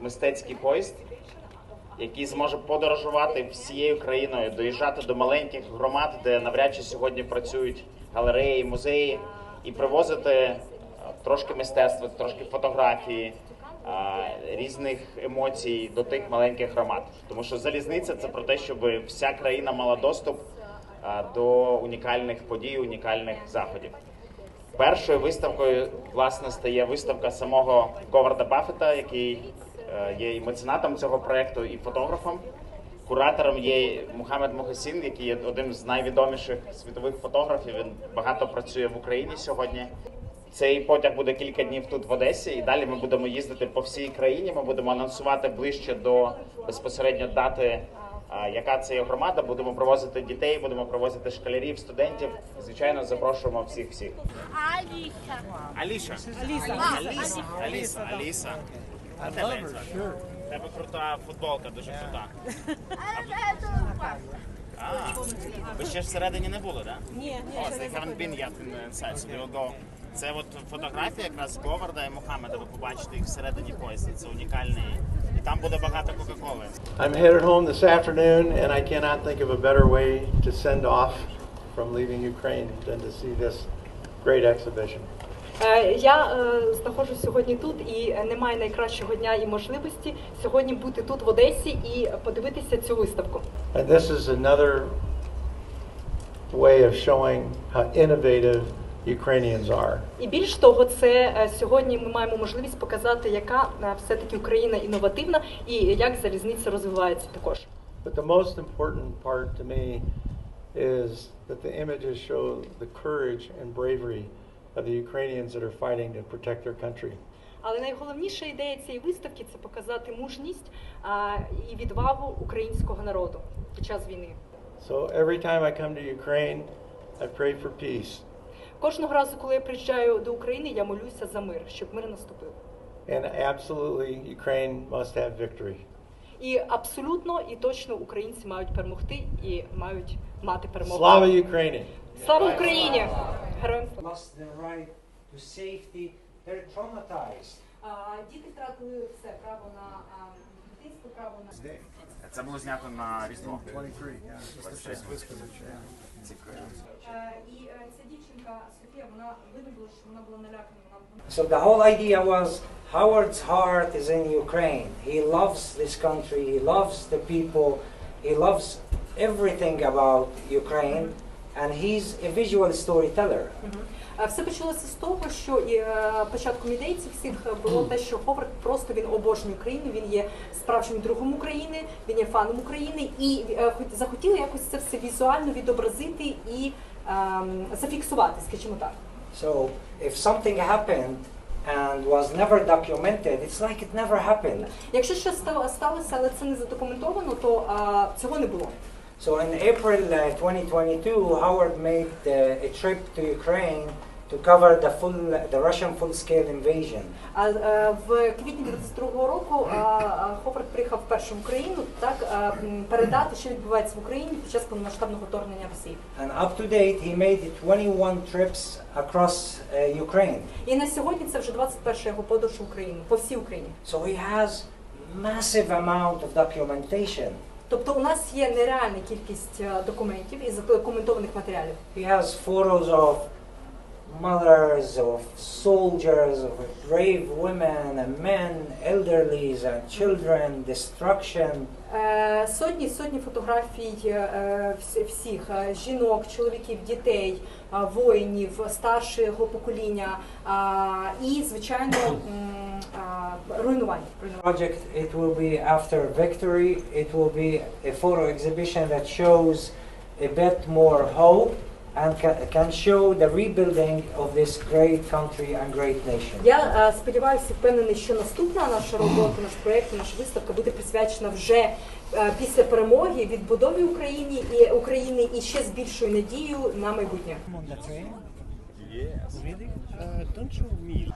мистецький поїзд, який зможе подорожувати всією країною, доїжджати до маленьких громад, де навряд чи сьогодні працюють галереї, музеї, і привозити е, трошки мистецтва, трошки фотографії, е, різних емоцій до тих маленьких громад. Тому що залізниця це про те, щоб вся країна мала доступ е, до унікальних подій, унікальних заходів. Першою виставкою власне стає виставка самого Говарда Баффета, який є і меценатом цього проекту, і фотографом. Куратором є Мухаммед Мухасін, який є одним з найвідоміших світових фотографів. Він багато працює в Україні сьогодні. Цей потяг буде кілька днів тут в Одесі, і далі ми будемо їздити по всій країні. Ми будемо анонсувати ближче до безпосередньо дати, яка це є громада. Будемо привозити дітей, будемо привозити школярів, студентів. Звичайно, запрошуємо всіх всіх. Аліша. Аліша. Аліса. Аліса. Аліса. Аліса. А тебе? Тебе крута футболка, дуже крута. Ви ще ж всередині не були, так? Ні, inside, so they will go. Це от фотографія якраз Говарда і Мухаммеда. Ви побачите їх всередині поїзда. Це унікальний. Там буде багато Кока-Коли. I'm headed home this afternoon, and I cannot think of a better way to send off from leaving Ukraine than to see this great exhibition. Е, Я е, знаходжусь сьогодні тут і е, немає найкращого дня і можливості сьогодні бути тут в Одесі і подивитися цю виставку. And this is another way of showing how innovative Ukrainians are. І більш того, це е, сьогодні ми маємо можливість показати, яка е, все-таки Україна інновативна і як залізниця розвивається також. But the most important part to me is that the images show the courage and bravery of the Ukrainians that are fighting to protect their country. Але найголовніша ідея цієї виставки це показати мужність а, і відвагу українського народу під час війни. So every time I come to Ukraine, I pray for peace. Кожного разу, коли я приїжджаю до України, я молюся за мир, щоб мир наступив. And absolutely, Ukraine must have victory. І абсолютно і точно українці мають перемогти і мають мати перемогу. Slava Ukraini! Слава Україні! Героям слава! lost their right to safety. They're traumatized. Діти втратили все право на Це було знято на Різдво. 23, yeah. Just to висказати, yeah. і ця дівчинка Софія, вона видно було, що вона була налякана. Вона So the whole idea was Howard's heart is in Ukraine. He loves this country. He loves the people. He loves everything about Ukraine. And he's a visual storyteller. Е, Все почалося з того, що і, е, початком ідей цих всіх було те, що Ховард просто він обожнює Україну, він є справжнім другом України, він є фаном України, і е, хот- захотіли якось це все візуально відобразити і ем, зафіксувати, скажімо так. So if something happened and was never documented, it's like it never happened. Якщо щось ста- сталося, але це не задокументовано, то е, цього не було. So in April uh, 2022, Howard made uh, a trip to Ukraine to cover the full, the Russian full-scale invasion. А в квітні 22-го року Ховард приїхав вперше в Україну так передати, що відбувається в Україні під час повномасштабного вторгнення Росії. And up to date, he made 21 trips across uh, Ukraine. І на сьогодні це вже 21 його подорож в Україну, по всій Україні. So he has massive amount of documentation. Тобто у нас є нереальна кількість е, документів і задокументованих матеріалів. He has photos of mothers, of soldiers, of brave women and men, elderlies and children, destruction. Е, Сотні сотні фотографій е, всі- всіх е, жінок, чоловіків, дітей, е, воїнів, старшого покоління е, і, звичайно, м, е, руйнувань. руйнувань. Project, it will be after victory. It will be a photo exhibition that shows a bit more hope And ca- can show the rebuilding of this great country and great nation. Я е, сподіваюся, впевнений, що наступна наша робота, наш проєкт, наша виставка буде присвячена вже е, після перемоги відбудові України і України і ще з більшою надією на майбутнє. Yes. Really? Uh, don't show me.